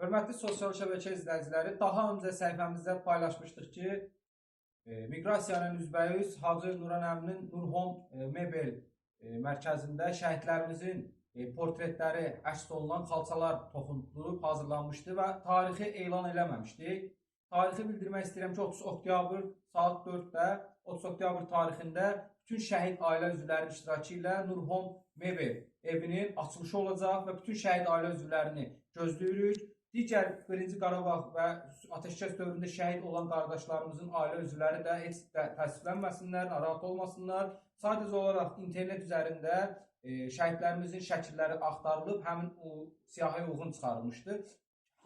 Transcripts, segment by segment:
Hörmətli sosial şəbəkə izləyiciləri, daha öncə səhifəmizdə paylaşmışdıq ki, e, miqrasiyanın üzbəyiz Hacı Nuran əminin Nurhom e, Mebel e, mərkəzində şəhidlərimizin e, portretləri əks olunan xalçalar toxundurub hazırlanmışdı və tarixi elan eləməmişdi. Tarixi bildirmək istəyirəm ki, 30 oktyabr saat 4-də 30 oktyabr tarixində bütün şəhid ailə üzvlərinin iştirakı ilə Nurhom Mebel evinin açılışı olacaq və bütün şəhid ailə üzvlərini gözləyirik. Digər 1-ci Qarabağ və ateşkəs dövründə şəhid olan qardaşlarımızın ailə üzvləri də heç də təəssüflənməsinlər, narahat olmasınlar. Sadəcə olaraq internet üzərində e, şəhidlərimizin şəkilləri axtarılıb, həmin o siyahıya uyğun çıxarılmışdır.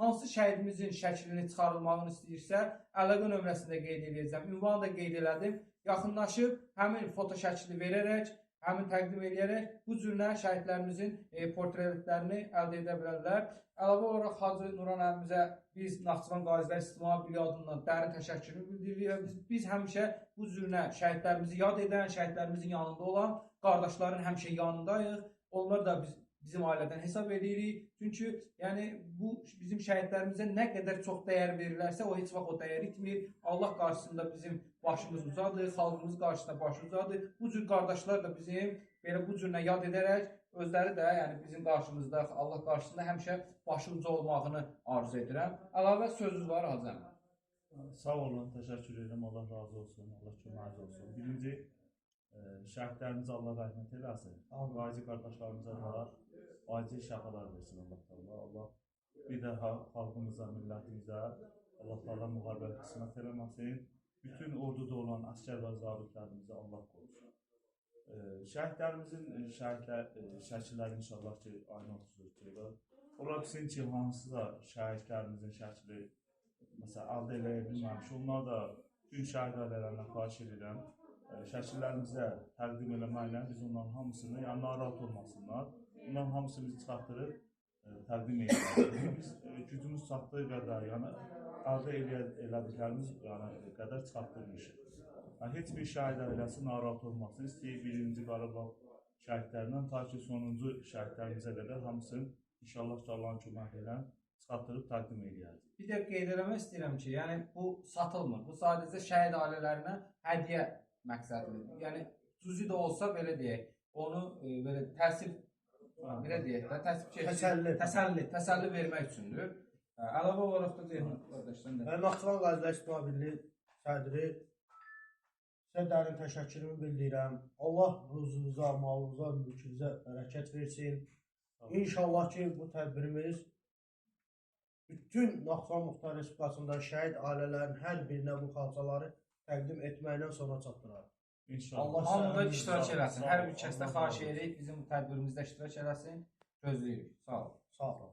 Hansı şəhidimizin şəklini çıxarılmağını istəyirsə, əlaqə nömrəsində qeyd edəcəm. Ünvanı da qeyd elədim. Yaxınlaşıb həmin foto şəklini verərək, həmin təqdim edərək bu cürlə şəhidlərimizin e, portretlərini əldə edə bilərlər. Əlavə olaraq Hacı Nuran əmimizə biz Naxçıvan Qazilər İctimai Birliyi adından dərin təşəkkürümü bildiririk. Biz, biz həmişə bu cürlə şəhidlərimizi yad edən, şəhidlərimizin yanında olan qardaşların həmişə yanındayıq. Onlar da biz bizim ailədən hesab edirik. Çünki yəni bu bizim şəhidlərimizə nə qədər çox dəyər verilərsə, o heç vaxt o dəyər itmir. Allah qarşısında bizim başımız ucadır, xalqımız qarşısında baş ucadır. Bu cür qardaşlar da bizim belə bu cürlə yad edərək özləri də yəni bizim qarşımızda Allah qarşısında həmişə başı uca olmağını arzu edirəm. Əlavə sözünüz var Hacı. Sağ olun, təşəkkür edirəm. Allah razı olsun, Allah köməyiniz olsun. Birinci, şəhidlərimiz Allah rəhmət eləsin. Qazi qardaşlarımıza da acil şəfalar versin Allah Taala. Allah bir daha xalqımıza, millətimizə Allah Taala müharibə qismət eləməsin. Bütün orduda olan əsgər və zabitlərimizi Allah qorusun. E, şəhidlərimizin şəhidlər şəkilləri inşallah ki, ayın 34-də. Ola bilsin ki, hansısa şəhidlərimizin şəkli məsələn əldə eləyə bilməmiş, onlar da bütün şəhid ailələrinə xahiş edirəm. E, Şəkillərimizə təqdim eləməklə biz onların hamısını, yəni narahat olmasınlar. Bunların hamısını biz çıxartdırıb e, təqdim edirik. Biz e, gücümüz çatdığı qədər, yəni eləyə elədiklərimiz yəni qədər çıxartdırmışıq. Yəni heç bir şəhid ailəsi narahat olmasın. İstəyir birinci Qarabağ şəhidlərindən ta ki sonuncu şəhidlərimizə qədər hamısını inşallah Allahın köməyi ilə çıxartdırıb təqdim edəcəyik. Bir də qeyd eləmək istəyirəm ki, yəni bu satılmır. Bu sadəcə şəhid ailələrinə hədiyyə məqsədlidir. Yəni cüzi də olsa belə deyək, onu e, belə təsir belə deyək də təsbih şey, Təsəlli. təsəlli, təsəlli vermək üçündür. Əlavə olaraq da deyim qardaşdan da. Və Naxçıvan Qazilər İctimai Birliyi sədri sizə dərin təşəkkürümü bildirirəm. Allah ruzunuza, malınıza, mülkünüzə bərəkət versin. İnşallah ki, bu tədbirimiz bütün Naxçıvan Muxtar Respublikasında şəhid ailələrinin hər birinə bu xalçaları təqdim etməklə sona çatdırarıq. İnşallah. Allah Hamı da səhvinizi iştirak eləsin. Hər bir kəsdə xahiş edirik bizim bu tədbirimizdə iştirak eləsin. Gözləyirik. Sağ olun. Sağ olun.